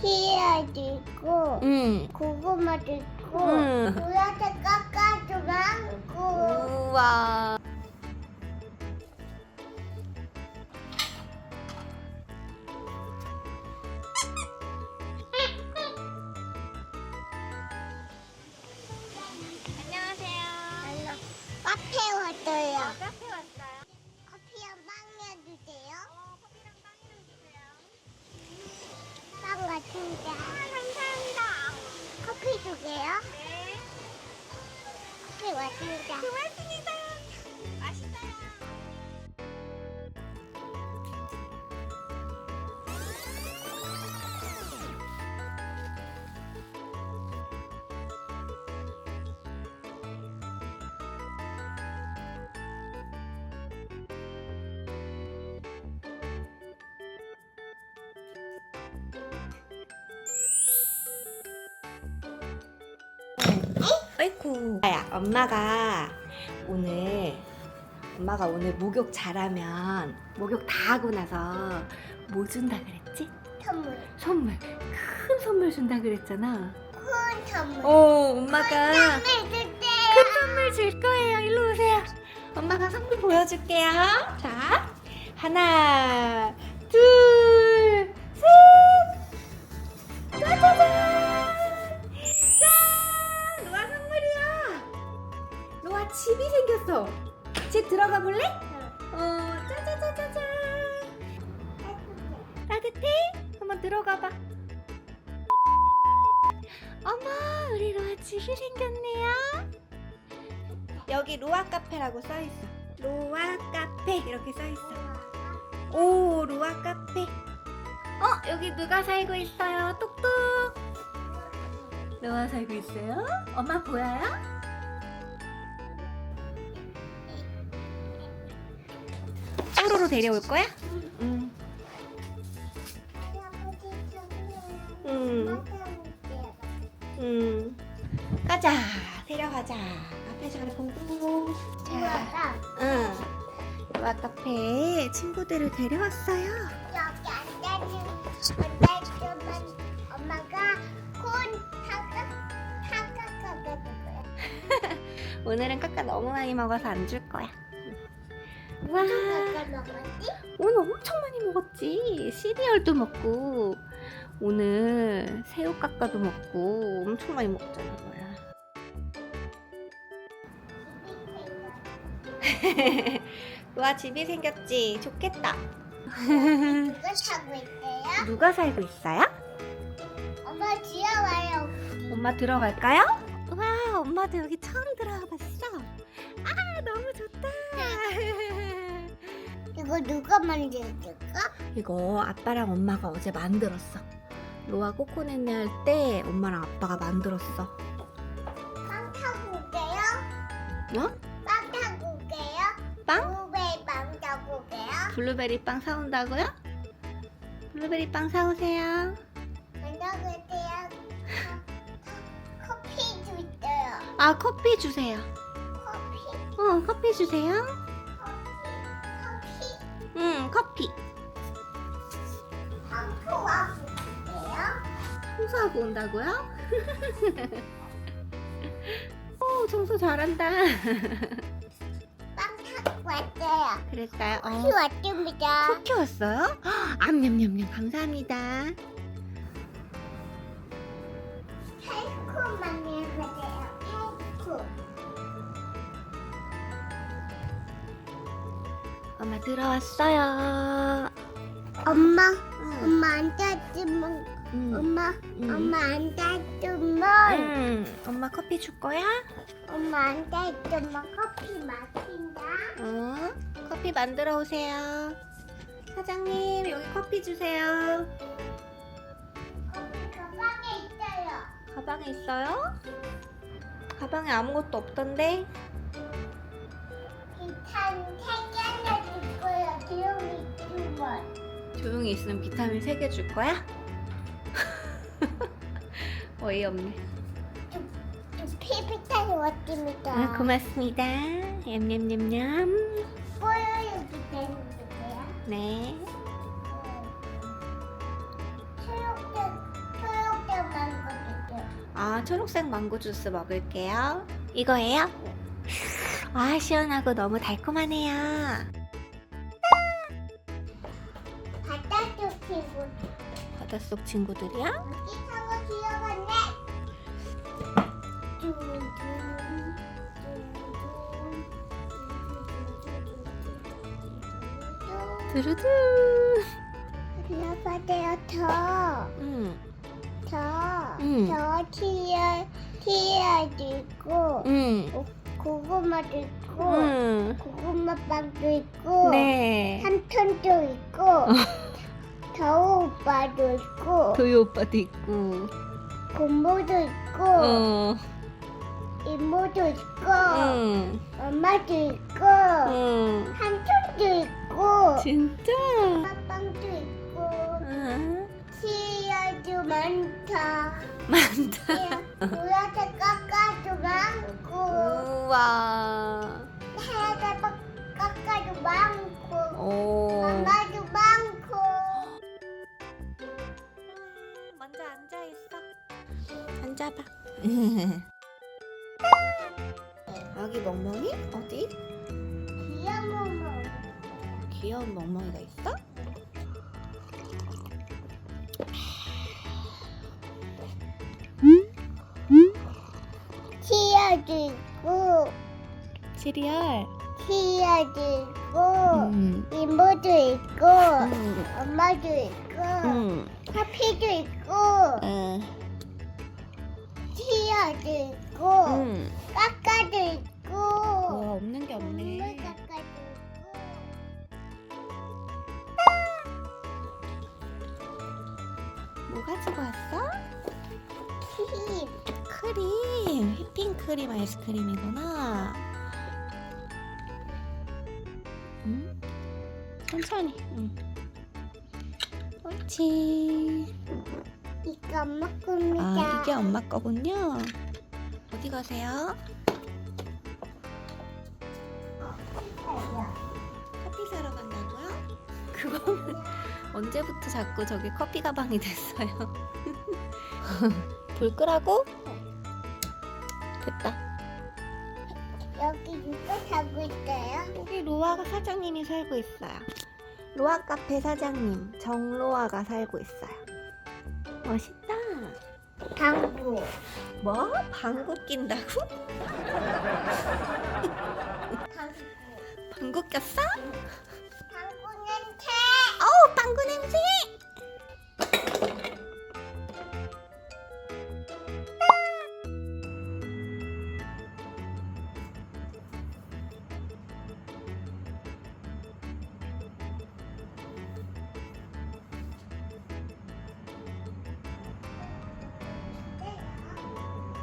피아도 있고 응. 고구마도 있고 응. 보라색 깎아도 많고 우와. 고맙습니다. 맛있어요. 아이쿠. 야, 엄마가 오늘 엄마가 오늘 목욕 잘하면 목욕 다 하고 나서 뭐 준다 그랬지? 선물 선물. 큰 선물 준다 그랬잖아. 큰 선물 어, 엄마가 선물 주세요 큰 선물 줄 거예요. 일로 오세요. 엄마가 선물 보여줄게요. 자, 하나, 둘, 셋. 짜자잔. 집이 생겼어. 집 들어가 볼래? 어, 짜자자자잔. 따뜻해? 한번 들어가 봐. 어머, 우리 로아 집이 생겼네요. 여기 로아 카페라고 써 있어. 로아 카페 이렇게 써 있어. 오, 로아 카페. 어, 여기 누가 살고 있어요? 똑똑. 로아 살고 있어요? 엄마 보여요? 쭈루로 데려올 거야? 응. 응. 응. 가자. 데려가자. 앞에 잘 보고. 자, 응. 로아 카페 친구들을 데려왔어요. 여기 앉아주면 앉아주면 엄마가 콘 타까 타까까까 거야 오늘은 카카 너무 많이 먹어서 안 줄 거야. 와, 먹었지? 오늘 엄청 많이 먹었지. 시리얼도 먹고, 오늘 새우 카카도 먹고, 엄청 많이 먹잖아, 뭐야. 로아 집이 생겼지. 좋겠다. 누가 타고 있대요? 누가 살고 있어요? 엄마 귀여워요 엄마 들어갈까요? 와, 엄마도 여기 처음 봤어. 이거 누가 만들었을까? 이거 아빠랑 엄마가 어제 만들었어. 로아 코코넷네 할 때 엄마랑 아빠가 만들었어. 빵 타고 올게요 어? 빵 타고 올게요 빵? 우베이 빵 타고 올게요 블루베리 빵 사온다고요? 블루베리 빵 사오세요. 커피 주세요 아, 커피 주세요. 커피 어, 커피 주세요. 응, 커피. 청소하고 온다고요? 오, 청소 잘한다. 빵 타고 왔어요 그랬어요. 커피 어. 왔습니다 쿠키 왔어요? 암냠냠냠 감사합니다. 엄마 들어왔어요. 엄마 응. 엄마 앉았으면 응. 엄마 응. 엄마 앉았으면 응. 엄마 커피 줄 거야? 엄마 앉았으면 커피 마신다 어? 커피 만들어 오세요. 사장님 여기 커피 주세요. 커피 가방에 있어요 가방에 있어요? 가방에 아무것도 없던데? 비타민 조용히 있으면 비타민 3개 줄 거야? 어이없네. 피피탄이 왔습니다. 아, 고맙습니다. 냠냠냠냠. 뽀요요 비타민 주세요. 네. 그, 초록색, 초록색 망고 아, 초록색 망고 주스 먹을게요. 이거예요? 네. 아, 시원하고 너무 달콤하네요. 바닷속 친구들이야? 여기 타고 둥둥. 두루두. 올라가세요 더, 응, 더, 음. 더 티어, 티어도 있고 응, 고- 고구마도 있고 응. 고구마빵도 있고 네. 삼촌도 있고 더우 오빠도 있고 도요 오빠도 있고. 고모도 있고 어, 이모도 있고 응, 엄마도 있고 응. 삼촌도 있고 진짜? 아빠빵도 있고 응. 치아도 많다 많다. 노란색 까까도 많고 우와. 하얀색 까까도 많고 오. 엄마도 많고 먼저 앉아 있어. 앉아봐. 여기 멍멍이? 어디? 귀여워 귀여운 멍멍이가 있어? 치아도 있고 시리얼. 치아도 있고 음. 이모도 있고 음. 엄마도 있고 음. 하피도 있고 음. 치아도 있고 음. 까까도 있고 와 없는 게 없네. 까까도 있고 뭐 가지고 왔어? 티 크림. 휘핑크림 아이스크림이구나. 천천히. 응. 옳지. 이거 엄마 겁니다 아 이게 엄마 거군요. 어디 가세요? 커피 사러 간다고요? 그거는 언제부터 자꾸 저기 커피 가방이 됐어요? 불 끄라고? 됐다. 여기 누가 자고 있어요? 여기 로아가 사장님이 살고 있어요. 로아 카페 사장님 정로아가 살고 있어요. 멋있다. 방구 뭐? 방구 낀다고? 방구 방구 꼈어? 방구 냄새 어우 방구 냄새!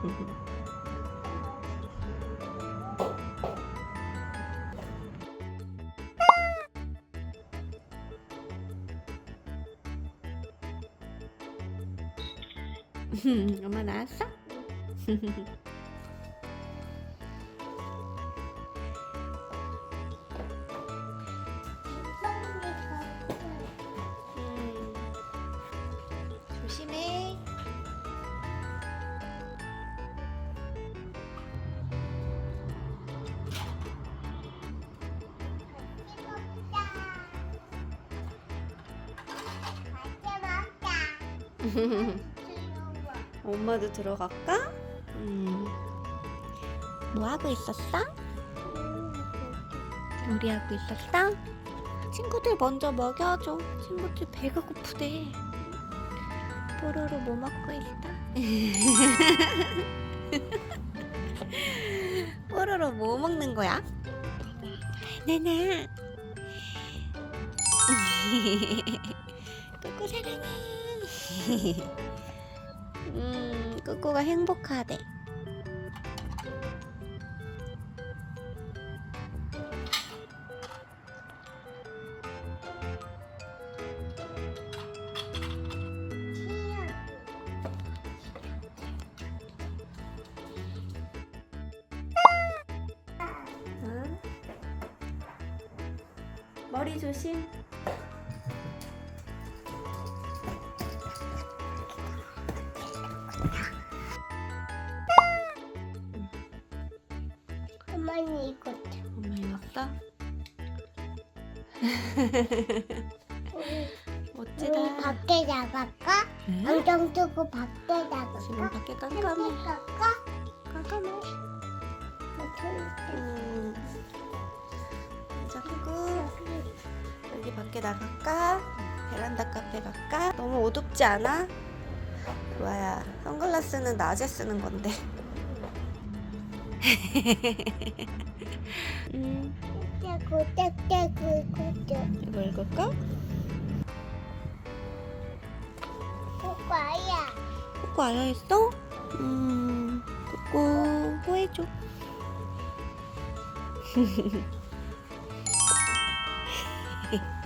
엄마 나왔어? 엄마도 들어갈까? 음. 뭐 하고 있었어? 요리하고 있었어? 친구들 먼저 먹여줘. 친구들 배가 고프대. 뽀로로 뭐 먹고 있어? 뽀로로 뭐 먹는 거야? 바나나. 꾸꾸 사랑해. 음, 꾸꾸가 행복하대. 응? 머리 조심. 우리, 멋지다. 우리 밖에 나갈까? 응? 안경 쓰고 밖에 나갈까? 지금 밖에 깜깜해. 나갈까? 깜깜해. 음. 자꾸 여기 밖에 나갈까? 베란다 카페 갈까? 너무 어둡지 않아? 루아야, 선글라스는 낮에 쓰는 건데. 음, 이거 읽을까? 오빠야. 꼬꼬 알아했어? 음, 꼬꼬 뽀해줘.